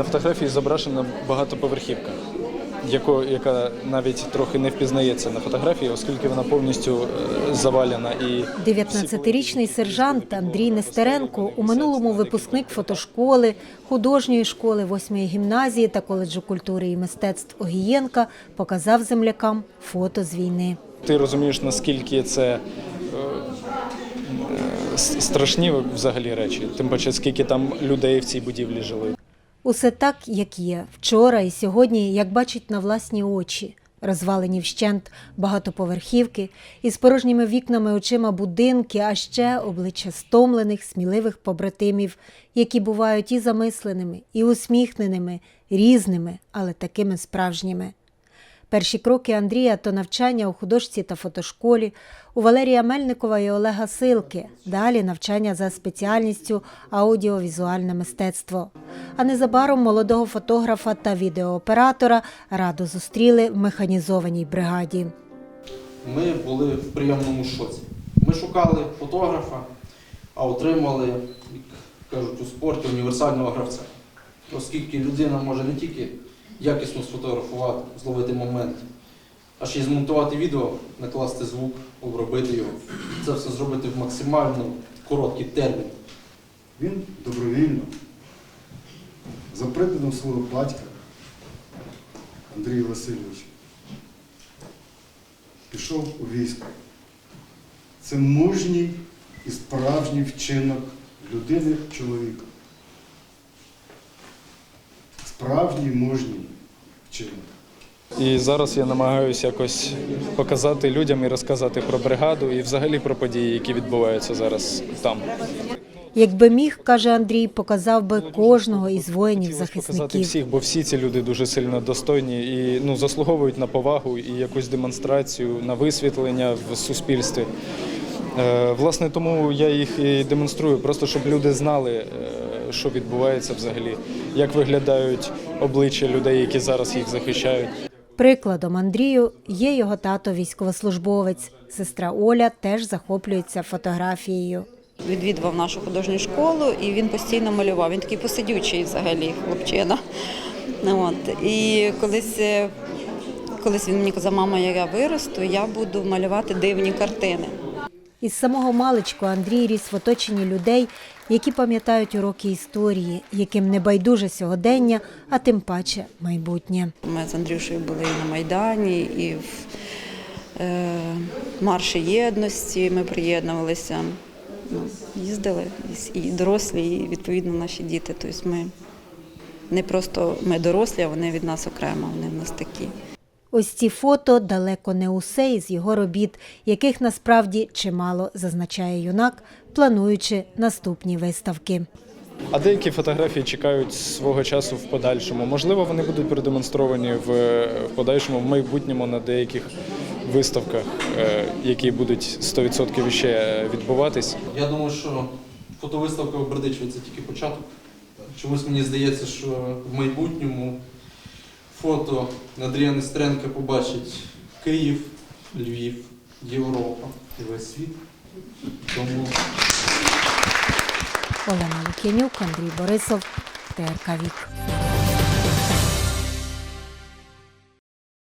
на фотографії зображена багатоповерхівка, яко, яка навіть трохи не впізнається на фотографії, оскільки вона повністю е, завалена і 19-річний сержант Андрій Нестеренко у минулому випускник фотошколи, художньої школи 8-ї гімназії та коледжу культури і мистецтв Огієнка показав землякам фото з війни. ти розумієш, наскільки це. е, е, Страшні взагалі речі, тим паче, скільки там людей в цій будівлі жили. Усе так, як є, вчора і сьогодні, як бачить на власні очі. Розвалені вщент багатоповерхівки із порожніми вікнами очима будинки, а ще обличчя стомлених, сміливих побратимів, які бувають і замисленими, і усміхненими, різними, але такими справжніми. Перші кроки Андрія то навчання у художці та фотошколі, у Валерія Мельникова і Олега Силки. Далі навчання за спеціальністю аудіовізуальне мистецтво. А незабаром молодого фотографа та відеооператора радо зустріли в механізованій бригаді. Ми були в приємному шоці. Ми шукали фотографа, а отримали, як кажуть у спорті, універсального гравця. Оскільки людина може не тільки якісно сфотографувати, зловити момент, а ще й змонтувати відео, накласти звук, обробити його. Це все зробити в максимально короткий термін. Він добровільно, за прикладом свого батька Андрія Васильовича, пішов у військо. Це мужній і справжній вчинок людини чоловіка. Справжній мужній вчинок. І зараз я намагаюся якось показати людям і розказати про бригаду і взагалі про події, які відбуваються зараз там. Якби міг, каже Андрій, показав би кожного із воїнів Хотілося показати всіх, бо всі ці люди дуже сильно достойні і ну заслуговують на повагу і якусь демонстрацію, на висвітлення в суспільстві. Е, власне, тому я їх і демонструю, просто щоб люди знали, е, що відбувається взагалі, як виглядають обличчя людей, які зараз їх захищають. Прикладом Андрію є його тато військовослужбовець. Сестра Оля теж захоплюється фотографією. відвідував нашу художню школу і він постійно малював. Він такий посидючий взагалі хлопчина. Ну, От. І колись, е, колись він мені казав, мама, я виросту, я буду малювати дивні картини. Із самого маличку Андрій ріс в оточенні людей, які пам'ятають уроки історії, яким не байдуже сьогодення, а тим паче майбутнє. Ми з Андрюшею були і на Майдані, і в е, марші єдності ми приєднувалися. Ну, їздили і дорослі, і відповідно наші діти. Тобто ми не просто ми дорослі, а вони від нас окремо, вони в нас такі. Ось ці фото далеко не усе із його робіт, яких насправді чимало, зазначає юнак, плануючи наступні виставки. А деякі фотографії чекають свого часу в подальшому. Можливо, вони будуть продемонстровані в, в подальшому, в майбутньому на деяких виставках, е, які будуть 100% ще відбуватись. Я думаю, що фотовиставка у Бердичеві це тільки початок. Чомусь мені здається, що в майбутньому фото Андрія Нестеренка побачить Київ, Львів, Європа і весь світ. Тому Олена Лук'янюк, Андрій Борисов, ТРК Вік.